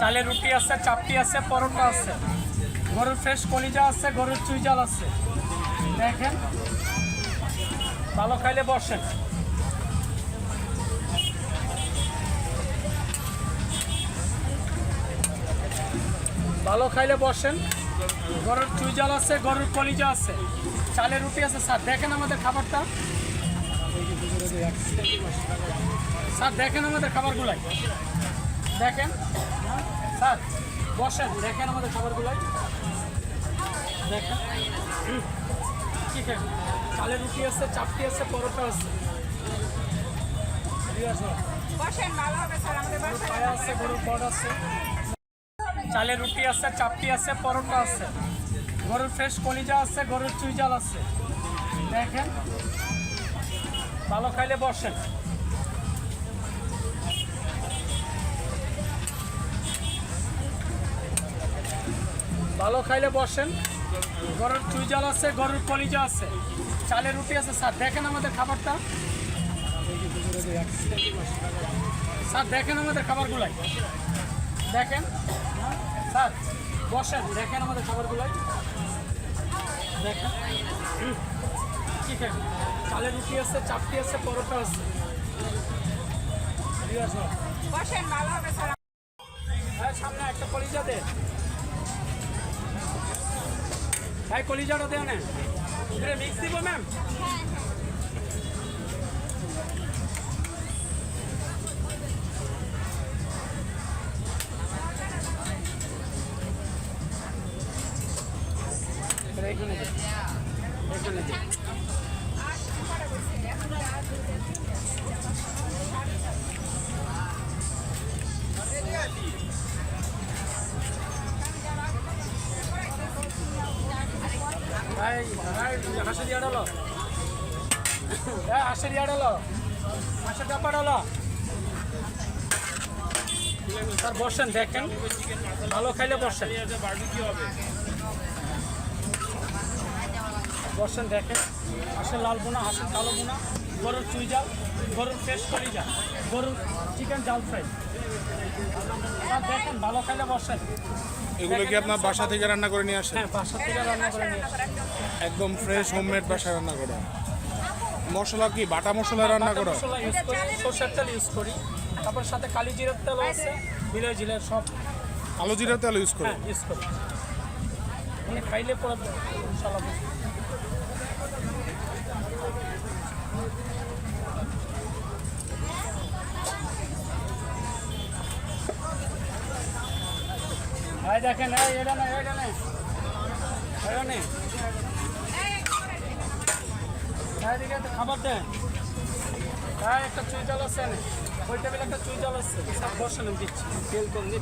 চালের রুটি আছে, চাপটি আছে, পরোটা আছে। গরুর ফ্রেশ কলিজা আছে, গরুর চুইজাল আছে। দেখেন। ভালো খাইলে বসেন। ভালো খাইলে বসেন। গরুর চুইজাল আছে, গরুর কলিজা আছে। চালের রুটি আছে। স্যার, দেখেন আমাদের খাবারটা। স্যার, দেখেন আমাদের খাবারগুলাই। দেখেন স্যার বসেন দেখেন আমাদের খাবারগুলাই। দেখেন ঠিক আছে চালের রুটি আছে চাপটি আছে পরোটা আছে। চালের রুটি আছে চাপটি আছে পরোটা আছে। গরুর ফ্রেশ কলিজা আছে গরুর চুইজাল আছে। দেখেন ভালো খাইলে বসেন। ভালো খাইলে বসেন। গরুর চুইজাল আছে গরুর কলিজা আছে। চালের রুটি আছে। স্যার দেখেন আমাদের খাবারটা। স্যার দেখেন আমাদের খাবারগুলাই। দেখেন। স্যার বসেন দেখেন আমাদের খাবারগুলাই। দেখেন। ঠিক আছে চালের রুটি আছে চাপটি আছে পরোটা আছে। ঠিক বসেন ভালো হবে স্যার। হ্যাঁ সামনে একটা কলিজা দে। ভাই কলিজাটা দেও না মিক্স দিব ম্যাম ভাই ভাই হাসি দিয়ে ডালো হ্যাঁ হাসি দিয়ে ডালো হাসি ডাব্বা ডালো স্যার, বসেন, দেখেন। ভালো খাইলে বসেন। বসেন, দেখেন। হাঁসের লাল বোনা হাঁসের কালো বোনা, বড় চুই জাল গরুর ফ্রেশ করি জাল গরুর চিকেন জাল ফ্রাই। দেখেন ভালো খাইলে বসেন। এগুলো কি আপনার বাসা থেকে রান্না করে নিয়ে আসেন? হ্যাঁ বাসা থেকে রান্না করে নিয়ে আসেন। একদম ফ্রেশ হোমমেড বাসায় রান্না করা। মশলা কি? বাটা মশলা রান্না করা? মশলা ইউজ করি সরষের তেল ইউজ করি। তারপর সাথে কালি জিরের তেল আছে বিলে জিলের সব। আলো জিরা তেল ইউজ করি। হ্যাঁ ইউজ করি। মানে খাইলে পরে ইনশাল্লাহ দেখেন এটা এটা নেই খাবার দেন। হ্যাঁ একটা একটা দিচ্ছি। দিয়ে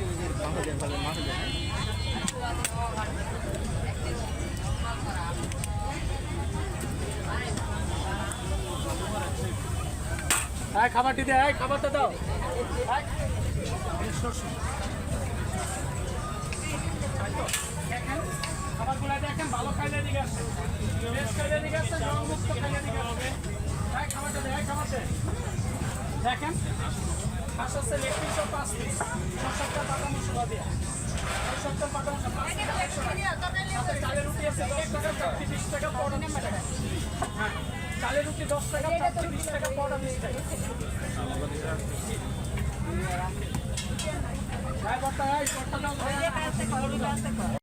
হ্যাঁ খাবারটি দে হ্যাঁ খাবারটা দাও। হ্যাঁ। দেখেন, খাবারগুলো দেখেন ভালো খাইলে দিকে আসে বেশ খাইলে দিকে আসে জল খাইলে দিকে আসে খাবারটা দে হ্যাঁ দেখেন হাঁস আছে লেগ পিস ও পাঁচ পিস সত্তর পাতা মশলা দিয়ে সত্তর পাতা মশলা পাঁচ রুটি আছে দশ টাকা চারটি বিশ টাকা পড়া বিশ টাকা হ্যাঁ চালের রুটি দশ টাকা চারটি বিশ টাকা পড়া হ্যাঁ বর্তা হ্যাঁ বর্তা দাও কই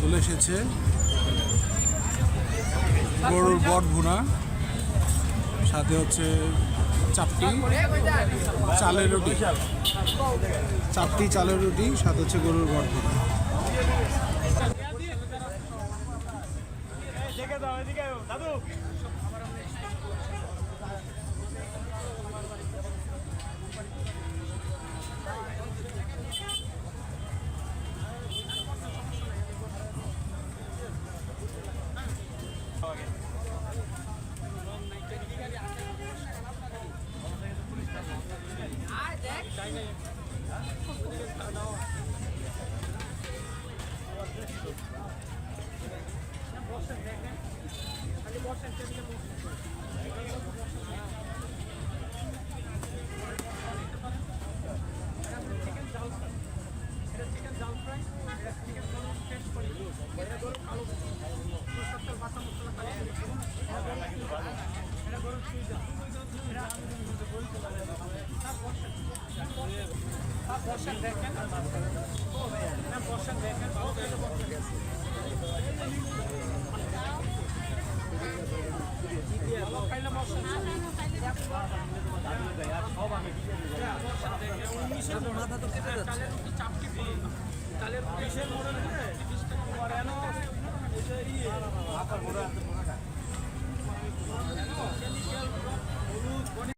চলে এসেছে গরুর বট ভুনা। সাথে হচ্ছে চাপটি চালের রুটি। চাপটি চালের রুটি সাথে হচ্ছে গরুর বট ভুনা হ্যালো হ্যালো হ্যালো ভাই আপনি একটা দিন চাপটি অর্ডার দিচ্ছি রুটি আছে আপনি নিচে পরোটা বানাবেন হ্যাঁ